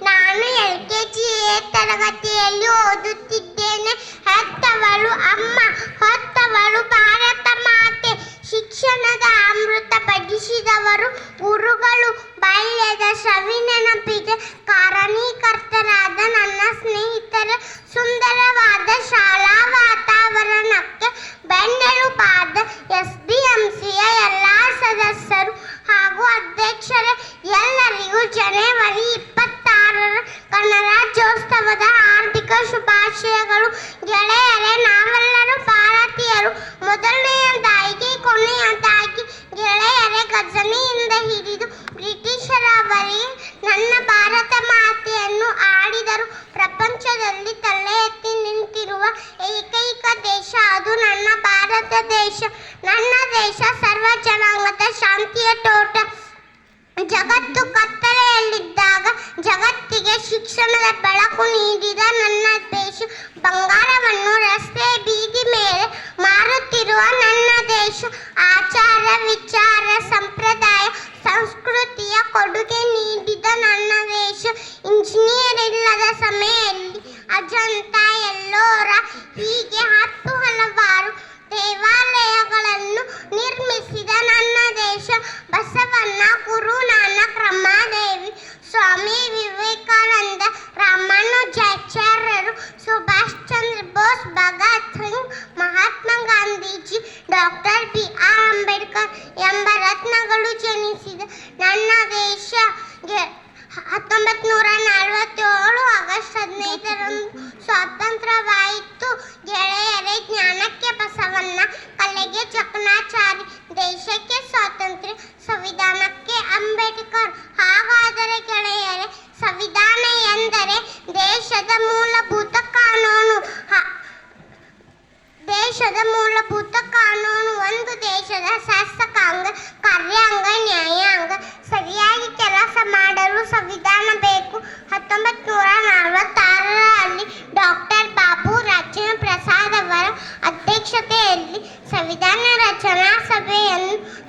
ನಾನು L K G ತರಗತಿಯಲ್ಲಿ ಓದುತ್ತಿದ್ದೇನೆ. ಹತ್ತವಳು ಅಮ್ಮ, ಹತ್ತವಳು ಭಾರತ ಮಾತೆ. ಶಿಕ್ಷಣದ ಅಮೃತ ಬಡಿಸಿದವರು ಗುರುಗಳು. ಬಾಲ್ಯದ ಸವಿ ನೆನಪಿಗೆ ಕಾರಣೀಕರ್ತರಾದ ನನ್ನ ಸ್ನೇಹಿತರ. ಸುಂದರವಾದ ಶಾಲಾ ವಾತಾವರಣಕ್ಕೆ ಬೆನ್ನೆಲುಬಾದ ಎಸ್ ಬಿ ಎಂ ಸಿಯ ಎಲ್ಲ ಸದಸ್ಯರು ಹಾಗೂ ಅಧ್ಯಕ್ಷರ. ಎಲ್ಲರಿಗೂ ಜನವರಿ ಇಪ್ಪತ್ತಾರರ ಗಣರಾಜ್ಯೋತ್ಸವದ ಆರ್ಥಿಕ ಶುಭಾಶಯಗಳು. ಗೆಳೆಯರೇ, ನಾವೆಲ್ಲರೂ ಭಾರತೀಯರು. ಮೊದಲನೆಯದಾಗಿ, ಕೊನೆಯದಾಗಿ ಗೆಳೆಯರೇ, ಗಜನಿಯಿಂದ ಹಿಡಿದು ಬ್ರಿಟಿಷರವರೆಗೆ ನನ್ನ ಭಾರತ ಮಾತೆಯನ್ನು ಆಡಿದರು. ಪ್ರಪಂಚದಲ್ಲಿ ತಲೆ ಎತ್ತಿ ನಿಂತಿರುವ ಏಕೈಕ ದೇಶ ಅದು ನನ್ನ ಭಾರತ ದೇಶ. ನನ್ನ ದೇಶ ಸರ್ವ ಜನಾಂಗದ ಶಾಂತಿಯ ತೋಟ. ಜಗತ್ತು ಕತ್ತಲೆಯಲ್ಲಿದ್ದಾಗ ಜಗತ್ತಿಗೆ ಶಿಕ್ಷಣದ ಬೆಳಕು ನೀಡಿದ ನನ್ನ ದೇಶ, ಬಂಗಾರವನ್ನು ರಸ್ತೆ ಬೀದಿ ಮೇಲೆ ಮಾರುತ್ತಿರುವ ನನ್ನ ದೇಶ, ಆಚಾರ, ವಿಚಾರ, ಸಂಪ್ರದಾಯ, ಸಂಸ್ಕೃತಿಯ ಕೊಡುಗೆ ನೀಡಿದ ನನ್ನ ದೇಶ, ಇಂಜಿನಿಯರ್ ಇಲ್ಲದ ಸಮಯದಲ್ಲಿ ಅಜಂತ ಎಲ್ಲೋರ ಹೀಗೆ ಬಿ ಆರ್ ಅಂಬೇಡ್ಕರ್ ಎಂಬ ರತ್ನಗಳು ಜನಿಸಿದ ನನ್ನ ದೇಶ ಹತ್ತೊಂಬತ್ತು ನೂರ ನಲವತ್ತೇಳು ಆಗಸ್ಟ್ ಹದಿನೈದರಂದು ಸ್ವಾತಂತ್ರ್ಯವಾಯಿತು. ಗೆಳೆಯರೇ, ಜ್ಞಾನಕ್ಕೆ ಬಸವಣ್ಣ, ಕಲೆಗೆ ಜಕಣಾಚಾರಿ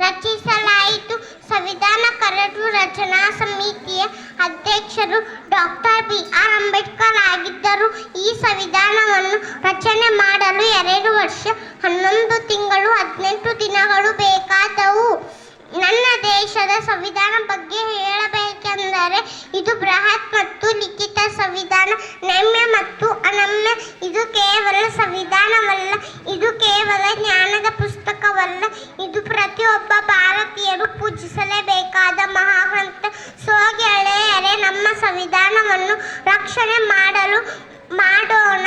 ರಚಿಸಲಾಯಿತು. ಸಂವಿಧಾನ ಕರಡು ರಚನಾ ಸಮಿತಿಯ ಅಧ್ಯಕ್ಷರು ಡಾಕ್ಟರ್ ಬಿ. ಆರ್. ಅಂಬೇಡ್ಕರ್ ಆಗಿದ್ದರು. ಈ ಸಂವಿಧಾನವನ್ನು ರಚನೆ ಮಾಡಲು ಎರಡು ವರ್ಷ, ಹನ್ನೊಂದು ತಿಂಗಳು, ಹದಿನೆಂಟು ದಿನಗಳು ಬೇಕಾದವು. ನನ್ನ ದೇಶದ ಸಂವಿಧಾನ ಬಗ್ಗೆ ಹೇಳಬೇಕೆಂದರೆ ಇದು ಬೃಹತ್ ಭಾರತೀಯರು ಪೂಜಿಸಲೇಬೇಕಾದ ಮಹಾಗ್ರಂಥ ಸೊ ಗೆಳೆಯರೇ ನಮ್ಮ ಸಂವಿಧಾನವನ್ನು ರಕ್ಷಣೆ ಮಾಡಲು ಮಾಡೋಣ.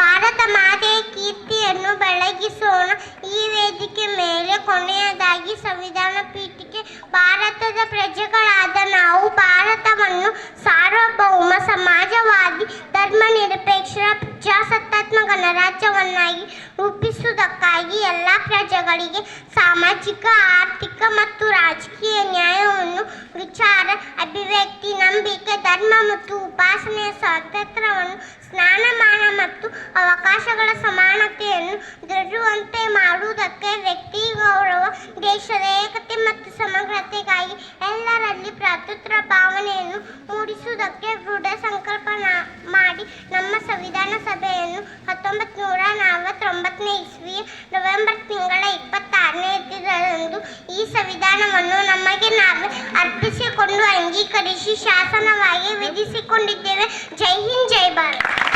ಭಾರತ ಮಾತೆಯ ಕೀರ್ತಿಯನ್ನು ಬೆಳಗಿಸೋಣ. ಈ ವೇದಿಕೆ ಮೇಲೆ ಕೊನೆಯದಾಗಿ ಸಂವಿಧಾನ ಪೀಠಿಕೆ ಭಾರತದ ಪ್ರಜೆಗಳಾದ ನಾವು ಭಾರತವನ್ನು ಸಾರ್ವಭೌಮ, ಸಮಾಜವಾದಿ, ಧರ್ಮನಿರಪೇಕ್ಷ ಪ್ರಜಾಸತ್ತಾತ್ಮ ಗಣರಾಜ್ಯವನ್ನಾಗಿ ರೂಪಿಸುವುದಕ್ಕಾಗಿ ಎಲ್ಲ ಪ್ರಜೆಗಳಿಗೆ ಸಾಮಾಜಿಕ, ಆರ್ಥಿಕ ಮತ್ತು ರಾಜಕೀಯ ನ್ಯಾಯವನ್ನು ವಿಚಾರ, ಅಭಿವ್ಯಕ್ತಿ, ನಂಬಿಕೆ, ಧರ್ಮ ಮತ್ತು ಉಪಾಸನೆಯ ಸ್ವಾತಂತ್ರ್ಯವನ್ನು, ಸ್ನಾನಮಾನ ಮತ್ತು ಅವಕಾಶಗಳ ಸಮಾನತೆಯನ್ನು ದೃಢವಂತೆ ಮಾಡುವುದಕ್ಕೆ ವ್ಯಕ್ತಿ ಗೌರವ, ದೇಶದ ಏಕತೆ ಮತ್ತು ಸಮಗ್ರತೆಗಾಗಿ ಎಲ್ಲರಲ್ಲಿ ಪ್ರಾತೃತ್ವ ಭಾವನೆಯನ್ನು ಮೂಡಿಸುವುದಕ್ಕೆ ದೃಢ ಸಂಕಲ್ಪನಾ ಮಾಡಿ ನಮ್ಮ ಸಂವಿಧಾನ ಸಭೆಯನ್ನು ಹತ್ತೊಂಬತ್ತು ನೂರ ನಲವತ್ತೊಂಬತ್ತನೇ ಇಸ್ವಿ ನವೆಂಬರ್ ತಿಂಗಳ ಇಪ್ಪತ್ತಾರನೇ ದಿನದಂದು ಈ ಸಂವಿಧಾನವನ್ನು ನಮಗೆ ನಾವೇ ಅರ್ಪಿಸಿಕೊಂಡು ಅಂಗೀಕರಿಸಿ ಶಾಸನವಾಗಿ ವಿಧಿಸಿಕೊಂಡಿದ್ದೇವೆ. ಜೈ ಹಿಂದ್ ಜೈ ಭಾರತ್.